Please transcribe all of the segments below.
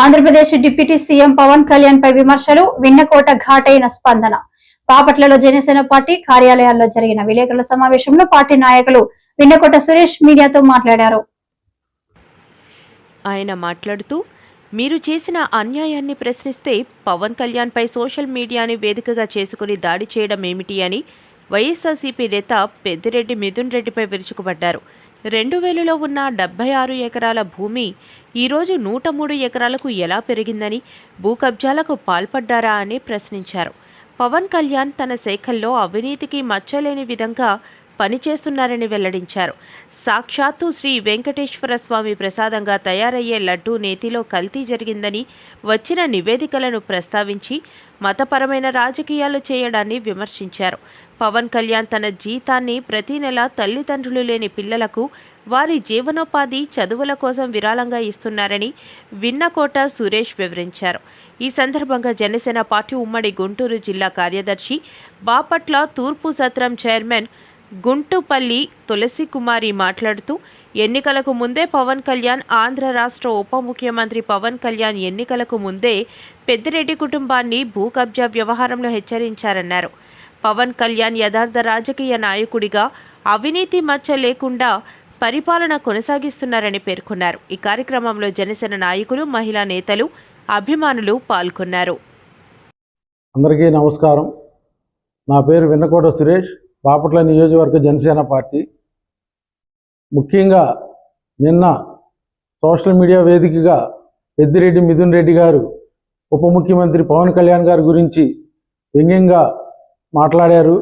Andhra Pradesh deputy CM Pawan Kalyan పై విమర్శలు విన్నకోట ఘాటైన స్పందన. బాపట్లలో జనసేన పార్టీ కార్యాలయాల్లో జరిగిన విలేకరుల సమావేశంలో పార్టీ నాయకులు విన్నకోట సురేష్ మీడియాతో మాట్లాడారు. ఆయన మాట్లాడుతూ మీరు చేసిన అన్యాయాన్ని ప్రశ్నిస్తే పవన్ కళ్యాణ్పై సోషల్ మీడియాని వేదికగా చేసుకుని దాడి చేయడం ఏమిటి అని వైఎస్ఆర్సీపీ నేత పెద్దిరెడ్డి మిథున్ రెడ్డిపై విరుచుకుపడ్డారు. రెండు వేలలో ఉన్న డెబ్బై ఆరు ఎకరాల భూమి ఈరోజు నూట మూడు ఎకరాలకు ఎలా పెరిగిందని భూ కబ్జాలకు పాల్పడ్డారా అని ప్రశ్నించారు. పవన్ కళ్యాణ్ తన శాఖల్లో అవినీతికి మచ్చలేని విధంగా పనిచేస్తున్నారని వెల్లడించారు. సాక్షాత్తు శ్రీ వెంకటేశ్వర స్వామి ప్రసాదంగా తయారయ్యే లడ్డూ నేతిలో కల్తీ జరిగిందని వచ్చిన నివేదికలను ప్రస్తావించి మతపరమైన రాజకీయాలు చేయడాన్ని విమర్శించారు. పవన్ కళ్యాణ్ తన జీతాన్ని ప్రతి నెల తల్లిదండ్రులు లేని పిల్లలకు వారి జీవనోపాధి చదువుల కోసం విరాళంగా ఇస్తున్నారని విన్నకోట సురేష్ వివరించారు. ఈ సందర్భంగా జనసేన పార్టీ ఉమ్మడి గుంటూరు జిల్లా కార్యదర్శి బాపట్ల తూర్పు సత్రం చైర్మన్ గుంటుపల్లి తులసి కుమారి మాట్లాడుతూ ఎన్నికలకు ముందే పవన్ కళ్యాణ్ ఆంధ్ర రాష్ట్ర ఉప ముఖ్యమంత్రి పవన్ కళ్యాణ్ ఎన్నికలకు ముందే పెద్దిరెడ్డి కుటుంబాన్ని భూ కబ్జా వ్యవహారంలో హెచ్చరించారన్నారు. పవన్ కళ్యాణ్ యథార్థ రాజకీయ నాయకుడిగా అవినీతి మచ్చ లేకుండా పరిపాలన కొనసాగిస్తున్నారని పేర్కొన్నారు. ఈ కార్యక్రమంలో జనసేన నాయకులు మహిళా నేతలు అభిమానులు పాల్గొన్నారు. అందరికీ నమస్కారం. నా పేరు విన్నకోట సురేష్ బాపట్ల నియోజకవర్గ జనసేన పార్టీ. ముఖ్యంగా నిన్న సోషల్ మీడియా వేదికగా పెద్దిరెడ్డి మిథున్ రెడ్డి గారు ఉప ముఖ్యమంత్రి పవన్ కళ్యాణ్ గారి గురించి వ్యంగ్యంగా మాట్లాడారు.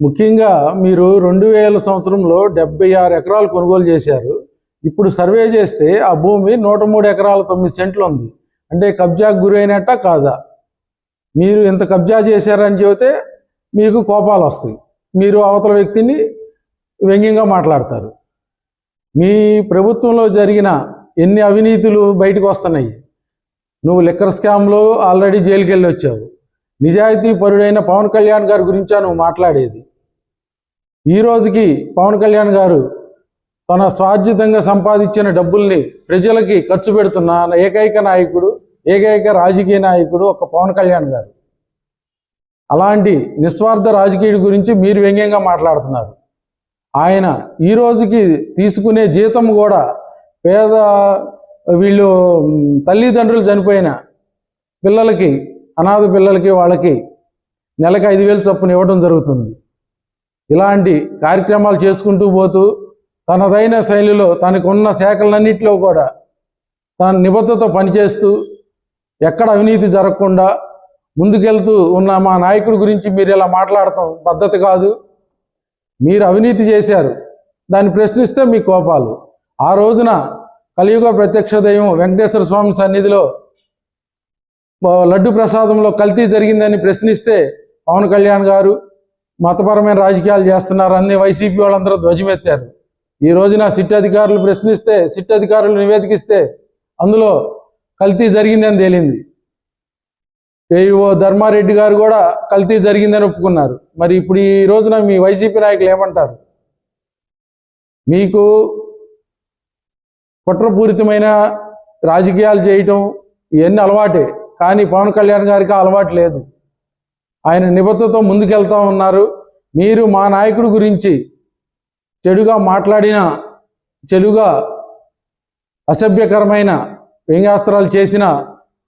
ముఖ్యంగా మీరు రెండు వేల సంవత్సరంలో డెబ్బై ఆరు ఎకరాలు కొనుగోలు చేశారు. ఇప్పుడు సర్వే చేస్తే ఆ భూమి నూట మూడు ఎకరాల తొమ్మిది సెంట్లు ఉంది. అంటే కబ్జాకు గురైనట్ట కాదా? మీరు ఇంత కబ్జా చేశారని చెబితే మీకు కోపాలు వస్తాయి. మీరు అవతల వ్యక్తిని వ్యంగ్యంగా మాట్లాడతారు. మీ ప్రభుత్వంలో జరిగిన ఎన్ని అవినీతులు బయటకు వస్తున్నాయి? నువ్వు లిక్కర్ స్కామ్లో ఆల్రెడీ జైలుకి వెళ్ళి వచ్చావు. నిజాయితీ పరుడైన పవన్ కళ్యాణ్ గారి గురించా నువ్వు మాట్లాడేది. ఈ రోజుకి పవన్ కళ్యాణ్ గారు తన స్వాధ్యతంగా సంపాదించిన డబ్బుల్ని ప్రజలకి ఖర్చు పెడుతున్న ఏకైక నాయకుడు ఏకైక రాజకీయ నాయకుడు ఒక పవన్ కళ్యాణ్ గారు. అలాంటి నిస్వార్థ రాజకీయుడి గురించి మీరు వ్యంగ్యంగా మాట్లాడుతున్నారు. ఆయన ఈ రోజుకి తీసుకునే జీతం కూడా పేద వీళ్ళు తల్లిదండ్రులు చనిపోయిన పిల్లలకి అనాథ పిల్లలకి వాళ్ళకి నెలకు ఐదు వేలు చొప్పున ఇవ్వడం జరుగుతుంది. ఇలాంటి కార్యక్రమాలు చేసుకుంటూ పోతూ తనదైన శైలిలో తనకు ఉన్న శాఖలన్నింటిలో కూడా తాను నిబద్ధతో పనిచేస్తూ ఎక్కడ అవినీతి జరగకుండా ముందుకెళ్తూ ఉన్న మా నాయకుడి గురించి మీరు ఇలా మాట్లాడటం పద్ధతి కాదు. మీరు అవినీతి చేశారు. దాన్ని ప్రశ్నిస్తే మీ కోపాలు. ఆ రోజున కలియుగ ప్రత్యక్ష దైవం వెంకటేశ్వర స్వామి సన్నిధిలో లడ్డు ప్రసాదంలో కల్తీ జరిగిందని ప్రశ్నిస్తే పవన్ కళ్యాణ్ గారు మతపరమైన రాజకీయాలు చేస్తున్నారు. అన్ని వైసీపీ వాళ్ళందరూ ధ్వజమెత్తారు. ఈ రోజున సిట్ అధికారులు ప్రశ్నిస్తే సిట్ అధికారులు నివేదికిస్తే అందులో కల్తీ జరిగిందని తేలింది. ఏఈఓ ధర్మారెడ్డి గారు కూడా కల్తీ జరిగిందని ఒప్పుకున్నారు. మరి ఇప్పుడు ఈ రోజున మీ వైసీపీ నాయకులు ఏమంటారు? మీకు కుట్రపూరితమైన రాజకీయాలు చేయటం ఇవన్నీ అలవాటే. కానీ పవన్ కళ్యాణ్ గారికి అలవాటు లేదు. ఆయన నిబద్ధతో ముందుకెళ్తా ఉన్నారు. మీరు మా నాయకుడి గురించి చెడుగా మాట్లాడిన చెడుగా అసభ్యకరమైన వ్యంగ్యాస్త్రాలు చేసిన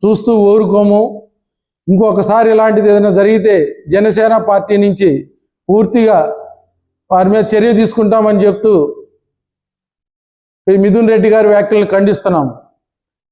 చూస్తూ ఊరుకోము. ఇంకొకసారి ఇలాంటిది ఏదైనా జరిగితే జనసేన పార్టీ నుంచి పూర్తిగా వారి మీద చర్య తీసుకుంటామని చెప్తూ మిథున్ రెడ్డి గారి వ్యాఖ్యలను ఖండిస్తున్నాము.